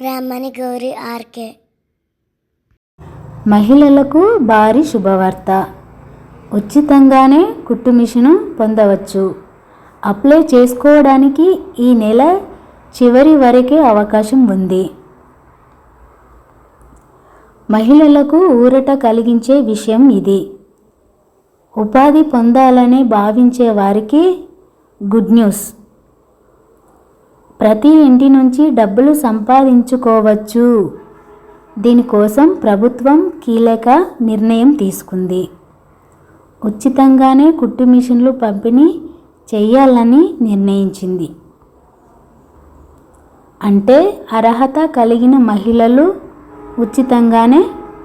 బ్రాహ్మణి Gauri RK. మహిళలకు భారీ శుభవార్త. ఉచితంగానే కుట్టు మిషను పొందవచ్చు. అప్లై చేసుకోవడానికి ఈ నెల చివరి వరకే అవకాశం ఉంది. మహిళలకు ఊరట కలిగించే విషయం ఇది. ఉపాధి పొందాలని భావించే వారికి గుడ్ న్యూస్. ప్రతి ఇంటి నుంచి డబ్బులు సంపాదించుకోవచ్చు. దీనికోసం ప్రభుత్వం కీలక నిర్ణయం తీసుకుంది. ఉచితంగానే కుట్టు మిషన్లు పంపిణీ చేయాలని నిర్ణయించింది. అంటే అర్హత కలిగిన మహిళలు ఉచితంగానే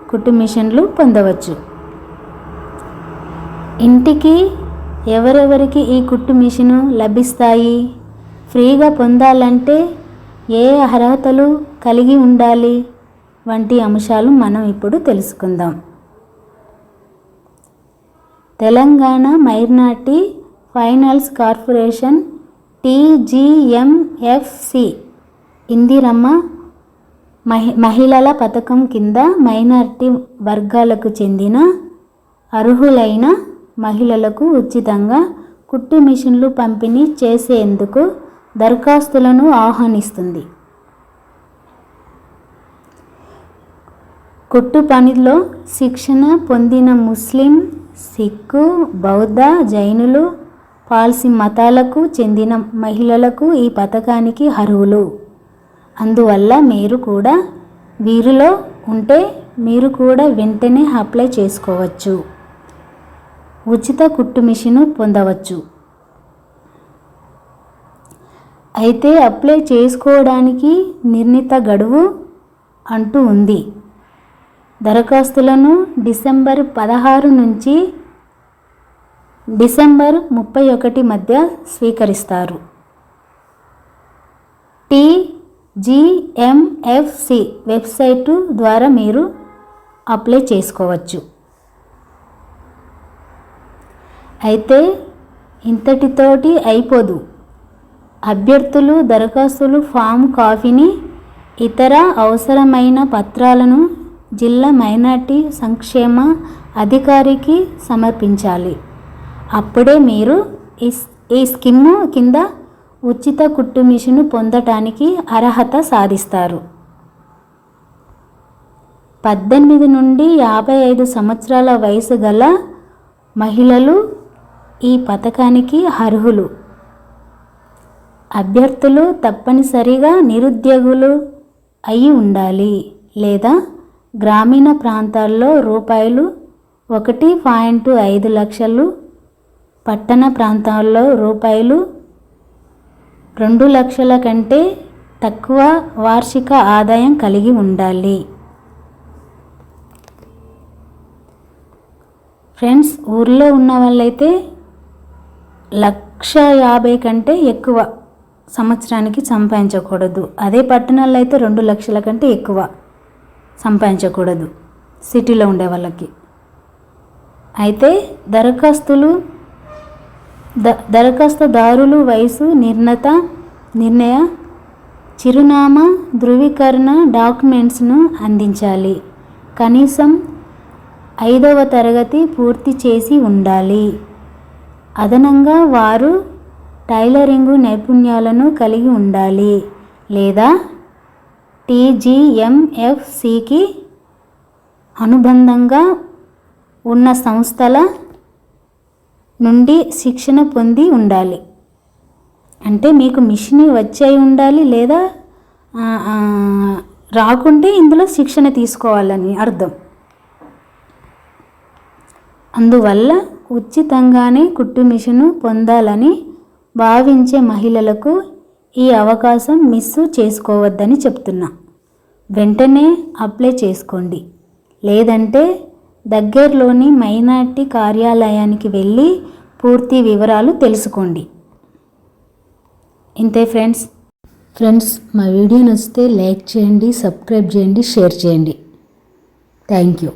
కుట్టు మిషన్లు పొందవచ్చు. ఇంటికి ఎవరెవరికి ఈ కుట్టు మిషను లభిస్తాయి? ఫ్రీగా పొందాలంటే ఏ అర్హతలు కలిగి ఉండాలి? వంటి అంశాలు మనం ఇప్పుడు తెలుసుకుందాం. Telangana minority finance corporation TGMFC Indiramma Mahi మహిళల పథకం కింద మైనార్టీ వర్గాలకు చెందిన అర్హులైన మహిళలకు ఉచితంగా కుట్టు మిషన్లు పంపిణీ చేసేందుకు దరఖాస్తులను ఆహ్వానిస్తుంది. కుట్టు పనిలో శిక్షణ పొందిన ముస్లిం సిక్కు బౌద్ధ జైనులు పాల్సి మతాలకు చెందిన మహిళలకు ఈ పథకానికి అర్హులు. అందువల్ల మీరు కూడా వీరిలో ఉంటే మీరు కూడా వెంటనే అప్లై చేసుకోవచ్చు. ఉచిత కుట్టు మిషను పొందవచ్చు. అయితే అప్లై చేసుకోవడానికి నిర్ణీత గడువు అంటూ ఉంది. దరఖాస్తులను డిసెంబర్ పదహారు నుంచి డిసెంబర్ ముప్పై ఒకటి మధ్య స్వీకరిస్తారు. టీజీఎంఎఫ్సి వెబ్సైటు ద్వారా మీరు అప్లై చేసుకోవచ్చు. అయితే ఇంతటితోటి అయిపోదు. అభ్యర్థులు దరఖాస్తులు ఫామ్ కాపీని ఇతర అవసరమైన పత్రాలను జిల్లా మైనార్టీ సంక్షేమ అధికారికి సమర్పించాలి. అప్పుడే మీరు ఈ ఈ స్కీమ్ కింద ఉచిత కుట్టు మిషను పొందటానికి అర్హత సాధిస్తారు. పద్దెనిమిది నుండి యాభై ఐదు సంవత్సరాల వయసు గల మహిళలు ఈ పథకానికి అర్హులు. అభ్యర్థులు తప్పనిసరిగా నిరుద్యోగులు అయి ఉండాలి లేదా గ్రామీణ ప్రాంతాల్లో రూపాయలు ఒకటి పాయింట్ ఐదు లక్షలు పట్టణ ప్రాంతాల్లో రూపాయలు రెండు లక్షల కంటే తక్కువ వార్షిక ఆదాయం కలిగి ఉండాలి. ఫ్రెండ్స్ ఊర్లో ఉన్న వాళ్ళైతే లక్ష యాభై కంటే ఎక్కువ సంవత్సరానికి సంపాదించకూడదు. అదే పట్టణాల్లో అయితే రెండు లక్షల కంటే ఎక్కువ సంపాదించకూడదు సిటీలో ఉండే వాళ్ళకి. అయితే దరఖాస్తులు ద దరఖాస్తుదారులు వయసు నిర్ణత నిర్ణయ చిరునామా ధృవీకరణ డాక్యుమెంట్స్ను అందించాలి. కనీసం ఐదవ తరగతి పూర్తి చేసి ఉండాలి. అదనంగా వారు టైలరింగ్ నైపుణ్యాలను కలిగి ఉండాలి. లేదా టీజీఎంఎఫ్సికి అనుబంధంగా ఉన్న సంస్థల నుండి శిక్షణ పొంది ఉండాలి. అంటే మీకు మిషన్ వచ్చే ఉండాలి లేదా రాకుంటే ఇందులో శిక్షణ తీసుకోవాలని అర్థం. అందువల్ల ఉచితంగానే కుట్టు మిషను పొందాలని భావించే మహిళలకు ఈ అవకాశం మిస్ చేసుకోవద్దని చెప్తున్నా. వెంటనే అప్లై చేసుకోండి. లేదంటే దగ్గరలోని మైనార్టీ కార్యాలయానికి వెళ్ళి పూర్తి వివరాలు తెలుసుకోండి. ఇంతే ఫ్రెండ్స్. ఫ్రెండ్స్ మా వీడియో నచ్చితే లైక్ చేయండి సబ్స్క్రైబ్ చేయండి షేర్ చేయండి. Thank you.